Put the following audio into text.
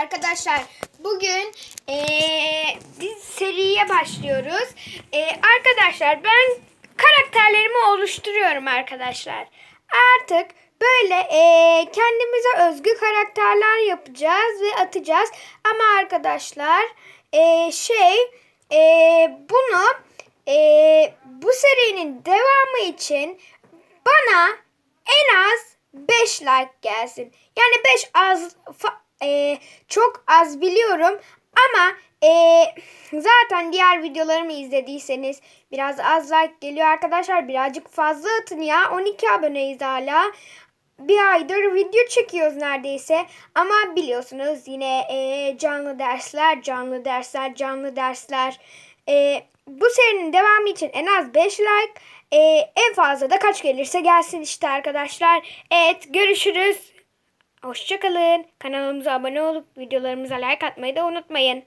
Arkadaşlar bugün eee biz seriye başlıyoruz. Eee, arkadaşlar ben karakterlerimi oluşturuyorum arkadaşlar. Artık böyle eee, kendimize özgü karakterler yapacağız ve atacağız. Ama arkadaşlar eee, şey eee, bunu eee, bu serinin devamı için bana en az 5 like gelsin. Yani 5 az fa- e, çok az biliyorum ama e, zaten diğer videolarımı izlediyseniz biraz az like geliyor arkadaşlar. Birazcık fazla atın ya. 12 aboneyiz hala. Bir aydır video çekiyoruz neredeyse. Ama biliyorsunuz yine e, canlı dersler, canlı dersler, canlı dersler. E, bu serinin devamı için en az 5 like. e, en fazla da kaç gelirse gelsin işte arkadaşlar. Evet görüşürüz. Hoşçakalın. Kanalımıza abone olup videolarımıza like atmayı da unutmayın.